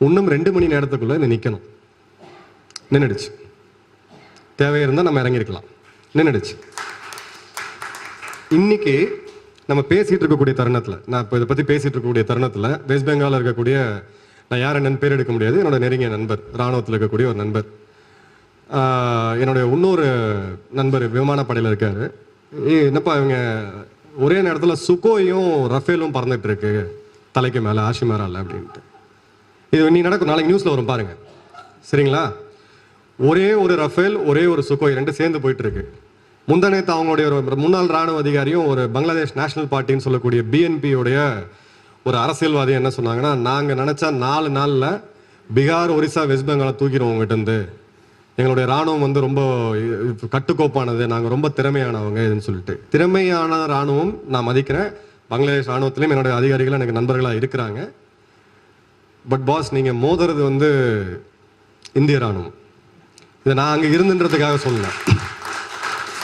இன்னும் ரெண்டு மணி நேரத்துக்குள்ள இது நிக்கணும். நின்றுடுச்சு தேவை இருந்தால் நம்ம இறங்கியிருக்கலாம் நின்றுடுச்சு இன்னைக்கு நம்ம பேசிட்டு இருக்கக்கூடிய தருணத்தில் நான் இப்போ இதை பற்றி பேசிட்டு இருக்கக்கூடிய தருணத்தில் வெஸ்ட் பெங்காலில் இருக்கக்கூடிய நான் யார் என்னன்னு பேர் எடுக்க முடியாது. என்னோட நெருங்கிய நண்பர் ராணுவத்தில் இருக்கக்கூடிய ஒரு நண்பர். என்னுடைய இன்னொரு நண்பர் விமானப்படையில் இருக்காரு. என்னப்பா இவங்க ஒரே நேரத்தில் சுகோயும் ரஃபேலும் பறந்துட்டு இருக்கு. தலைக்கு மேலே ஆஷிமாரால அப்படின்ட்டு. இது நீ நடக்கும் நாளைக்கு நியூஸில் வரும் பாருங்க. சரிங்களா? ஒரே ஒரு ரஃபேல் ஒரே ஒரு சுகோய் ரெண்டு சேர்ந்து போயிட்டு இருக்கு. முந்தனேத்து அவங்களுடைய ஒரு முன்னாள் ராணுவ அதிகாரியும் ஒரு பங்களாதேஷ் நேஷனல் பார்ட்டின்னு சொல்லக்கூடிய பிஎன்பியோடைய ஒரு அரசியல்வாதி என்ன சொன்னாங்கன்னா நாங்கள் நினச்சா நாலு நாளில் பீகார் ஒரிசா வெஸ்ட் பெங்காலை தூக்கிடுவோம் உங்ககிட்ட இருந்து. எங்களுடைய ராணுவம் வந்து ரொம்ப கட்டுக்கோப்பானது. நாங்கள் ரொம்ப திறமையானவங்க இதுன்னு சொல்லிட்டு. திறமையான ராணுவம் நான் மதிக்கிறேன். பங்களாதேஷ் ராணுவத்திலையும் என்னுடைய அதிகாரிகள் எனக்கு நண்பர்களாக இருக்கிறாங்க. பட் பாஸ் நீங்கள் மோதுறது வந்து இந்திய ராணுவம். இதை நான் அங்கே இருந்துன்றதுக்காக சொல்லல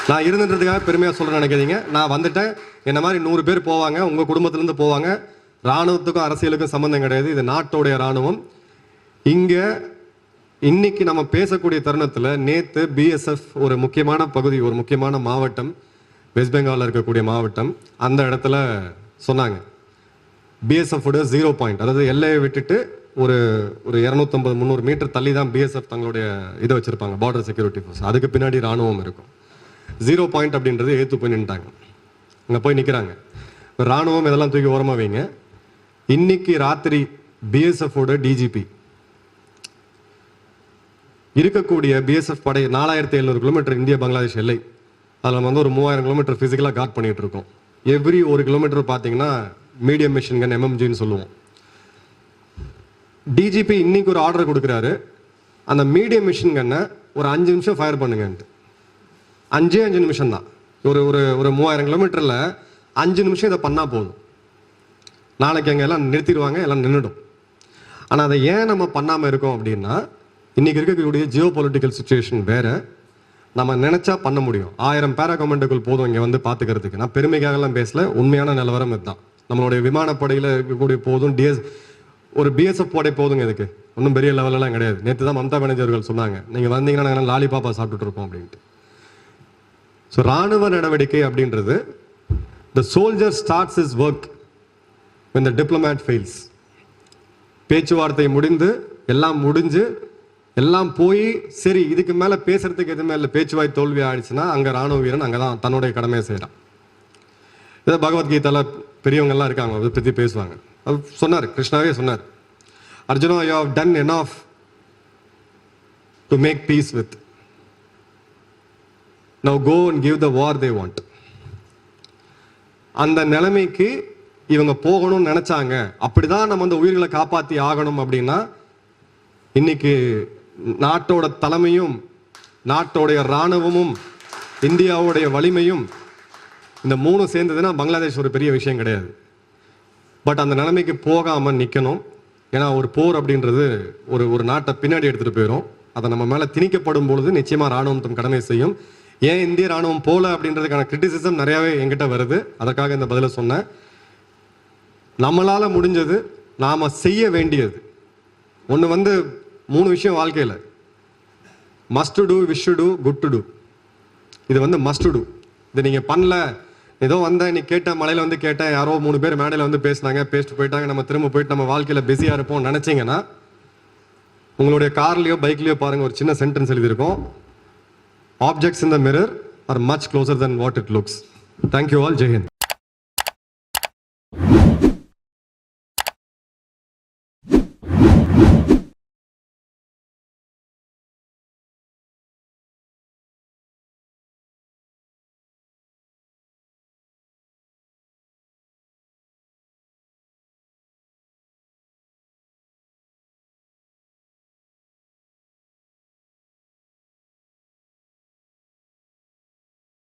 நான் இருந்துன்றதுக்காக பெருமையாக சொல்கிறேன் நினைக்காதீங்க. நான் வந்துட்டேன். என்ன மாதிரி நூறு பேர் போவாங்க. உங்கள் குடும்பத்துலேருந்து போவாங்க. ராணுவத்துக்கும் அரசியலுக்கும் சம்மந்தம் கிடையாது. இது நாட்டோடைய ராணுவம். இங்கே இன்னைக்கு நம்ம பேசக்கூடிய தருணத்தில் நேத்து பிஎஸ்எஃப் ஒரு முக்கியமான பகுதி ஒரு முக்கியமான மாவட்டம் வெஸ்ட் பெங்காலில் இருக்கக்கூடிய மாவட்டம் அந்த இடத்துல சொன்னாங்க. பிஎஸ்எஃபோட ஜீரோ பாயிண்ட் அதாவது எல்லையை விட்டுட்டு ஒரு ஒரு இரநூத்தம்பது முந்நூறு மீட்டர் தள்ளி தான் பிஎஸ்எஃப் தங்களுடைய இதை வச்சிருப்பாங்க பார்டர் செக்யூரிட்டி ஃபோர்ஸ் அதுக்கு பின்னாடி ராணுவம் இருக்கும். ஜீரோ பாயிண்ட் அப்படின்றது ஏற்று போய் நின்ட்டாங்க அங்கே போய் நிற்கிறாங்க ராணுவம் இதெல்லாம் தூக்கி ஓரமாக வைங்க. இன்னைக்கு ராத்திரி பிஎஸ்எஃபோட டிஜிபி இருக்கக்கூடிய பிஎஸ்எஃப் படை நாலாயிரத்தி எழுநூறு கிலோமீட்டர் இந்திய பங்களாதேஷ் எல்லை. அதில் நம்ம வந்து ஒரு மூவாயிரம் கிலோமீட்டர் ஃபிசிக்கலாக காட் பண்ணிட்டு இருக்கோம். எவ்ரி ஒரு கிலோமீட்டர் பார்த்தீங்கன்னா மீடியம் மிஷின் கன் எம்எம்ஜின்னு சொல்லுவோம். டிஜிபி இன்னைக்கு ஒரு ஆர்டர் கொடுக்குறாரு. அந்த மீடியம் மிஷின் கன்னை ஒரு அஞ்சு நிமிஷம் ஃபயர் பண்ணுங்கன்ட்டு. அஞ்சே அஞ்சு நிமிஷம் தான். ஒரு ஒரு ஒரு மூவாயிரம் கிலோமீட்டரில் அஞ்சு நிமிஷம் இதை பண்ணால் போதும். நாளைக்கு அங்கே எல்லாம் நிறுத்திடுவாங்க எல்லாம் நின்றுடும் ஆனால் அதை ஏன் நம்ம பண்ணாமல் இருக்கோம் அப்படின்னா இன்றைக்கி இருக்கக்கூடிய ஜியோ பொலிட்டிக்கல் சுச்சுவேஷன் வேறு. நம்ம நினச்சா பண்ண முடியும். ஆயிரம் பேரகமெண்ட்டுக்குள் போதும் இங்கே வந்து பார்த்துக்கிறதுக்கு நான் பெருமைக்காகலாம் பேசல. உண்மையான நிலவரம் இதுதான். நம்மளுடைய விமானப்படையில் இருக்கக்கூடிய போதும் டிஎஸ் ஒரு பிஎஸ்எஃப் படை போதுங்க இதுக்கு. ஒன்றும் பெரிய லெவலெல்லாம் கிடையாது. நேற்று தான் மம்தா பானர்ஜி அவர்கள் சொன்னாங்க. நீங்கள் வந்தீங்கன்னா நாங்கள் லாலிபாப்பா சாப்பிட்டுட்டு இருப்போம் அப்படின்ட்டு. ஸோ ராணுவ நடவடிக்கை அப்படின்றது the soldier starts is work இந்த டிப்ளமேட் ஃபெயில்ஸ் பேச்சுவார்த்தை முடிந்து எல்லாம் முடிஞ்சு எல்லாம் போய் சரி இதுக்கு மேல பேசுறதுக்கு எதுவுமே இல்லை. பேச்சுவாய் தோல்வி ஆயிடுச்சுன்னா அங்க ராணுவ வீரன் அங்கதான் தன்னுடைய கடமையை செய்யறான் இதை பகவத்கீதால பெரியவங்க எல்லாம் இருக்காங்க. அதை பத்தி பேசுவாங்க. சொன்னார் கிருஷ்ணாவே சொன்னார். Arjuna you have done enough to make peace with now go and give the war they want அந்த நிலைமைக்கு இவங்க போகணும்னு நினைச்சாங்க. அப்படிதான் நம்ம அந்த உயிர்களை காப்பாத்தி ஆகணும் அப்படின்னா இன்னைக்கு நாட்டோட தலைமையும் நாட்டோடைய ராணுவமும் இந்தியாவுடைய வலிமையும் இந்த மூணும் சேர்ந்ததுன்னா பங்களாதேஷ் ஒரு பெரிய விஷயம் கிடையாது. பட் அந்த நிலைமைக்கு போகாமல் நிற்கணும் ஏன்னா ஒரு போர் அப்படின்றது ஒரு ஒரு நாட்டை பின்னாடி எடுத்துகிட்டு போயிடும் அதை நம்ம மேலே திணிக்கப்படும் பொழுது நிச்சயமாக ராணுவம் தம் கடமை செய்யும். ஏன் இந்திய ராணுவம் போல அப்படின்றதுக்கான கிரிட்டிசிசம் நிறையாவே எங்கிட்ட வருது. அதற்காக இந்த பதிலை சொன்னேன். நம்மளால் முடிஞ்சது நாம் செய்ய வேண்டியது. ஒன்று வந்து மூணு விஷயம் வாழ்க்கையில். Must to wish to good to do இது வந்து மஸ்ட் டு இது நீங்கள் பண்ணல ஏதோ வந்தேன் இன்னைக்கு கேட்டேன் மலையில் வந்து கேட்டேன் யாரோ மூணு பேர் மேடையில் வந்து பேசினாங்க பேசிட்டு போயிட்டாங்க நம்ம திரும்ப போயிட்டு நம்ம வாழ்க்கையில் பிஸியாக இருப்போம் நினச்சிங்கன்னா உங்களுடைய கார்லேயோ பைக்லேயோ பாருங்கள் ஒரு சின்ன சென்டென்ஸ் எழுதியிருக்கோம். Objects in the mirror are much closer than what it looks thank you all Jai Hind